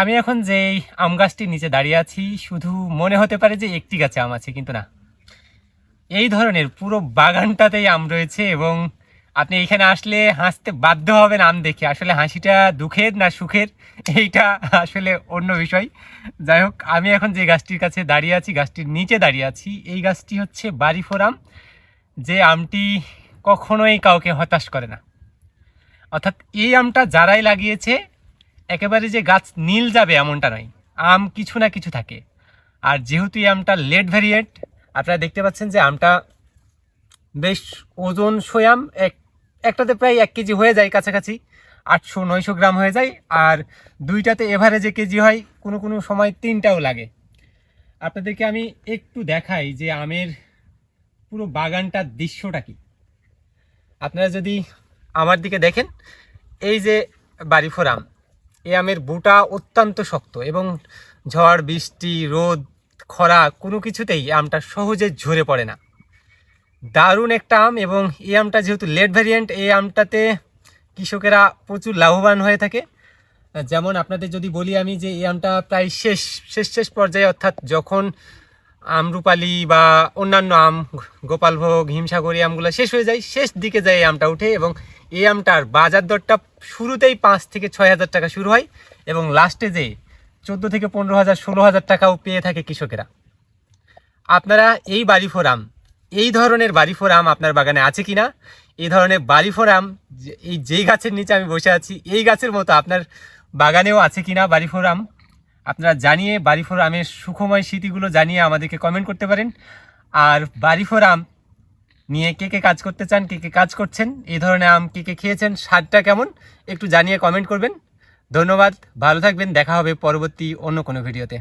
আমি এখন যে আম গাছটির নিচে দাঁড়িয়ে আছি, শুধু মনে হতে পারে যে একটি গাছে আম আছে, কিন্তু না। এই ধরনের পুরো বাগানটাতেই আম রয়েছে এবং আপনি এখানে আসলে হাসতে বাধ্য হবেন আম দেখে। আসলে হাসিটা দুঃখের না সুখের, এইটা আসলে অন্য বিষয়। যাই হোক, আমি এখন যে গাছটির কাছে দাঁড়িয়ে আছি, গাছটির নিচে দাঁড়িয়ে আছি, এই গাছটি হচ্ছে বাড়িফোর আম, যে আমটি কখনোই কাউকে হতাশ করে না। অর্থাৎ এই আমটা যারাই লাগিয়েছে একেবারে যে গাছ নীল যাবে এমনটা নয়। আম কিছু না কিছু থাকে। আর যেহেতু এই আমটা লেট ভ্যারিয়েন্ট আপনারা দেখতে পাচ্ছেন যে আমটা বেশ ওজন সয়াম, এক একটাতে প্রায় এক কেজি হয়ে যায় কাছাকাছি, আটশো নয়শো গ্রাম হয়ে যায়। আর দুইটাতে এভারেজে কেজি হয়, কোনো কোনো সময় তিনটাও লাগে। আপনাদেরকে আমি একটু দেখাই যে আমের পুরো বাগানটার দৃশ্যটা কি। আপনারা যদি আমার দিকে দেখেন, এই যে বাড়িফোর আম এই আমের বুটা অত্যন্ত শক্ত এবং ঝড়, বৃষ্টি, রোদ, খরা কোনো কিছুতেই আমটা সহজে ঝরে পড়ে না। দারুণ একটা আম এবং এই আমটা যেহেতু লেট ভ্যারিয়েন্ট এই আমটাতে কৃষকেরা প্রচুর লাভবান হয়ে থাকে। যেমন আপনাদের যদি বলি আমি যে এই আমটা প্রায় শেষ শেষ শেষ পর্যায়ে অর্থাৎ যখন আমরুপালি বা অন্যান্য আম, গোপালভোগ, হিমসাগর আমগুলো শেষ হয়ে যায়, শেষ দিকে যায় এই আমটা উঠে এবং এই আমটার বাজার দরটা শুরুতেই পাঁচ থেকে ছয় হাজার টাকা শুরু হয় এবং লাস্টে যে চোদ্দ থেকে পনেরো হাজার, ষোলো হাজার টাকাও পেয়ে থাকে কৃষকেরা। আপনারা এই বাড়িফোর আম এই ধরনের বাড়িফোর আম আপনার বাগানে আছে কিনা? এই ধরনের বাড়িফোর আম যে- এই যেই গাছের নিচে আমি বসে আছি, এই গাছের মতো আপনার বাগানেও আছে কি না বাড়ি ফোরাম? আপনারা জানিয়ে বাড়ি ফোরামের সুখময় স্মৃতিগুলো জানিয়ে আমাদেরকে কমেন্ট করতে পারেন। আর বাড়িফোর আম নিয়ে কে কে কাজ করতে চান, কে কে কাজ করছেন, এই ধরনের আম কে কে খেয়েছেন, স্বাদটা কেমন, একটু জানিয়ে কমেন্ট করবেন। ধন্যবাদ, ভালো থাকবেন, দেখা হবে পরবর্তী অন্য কোনো ভিডিওতে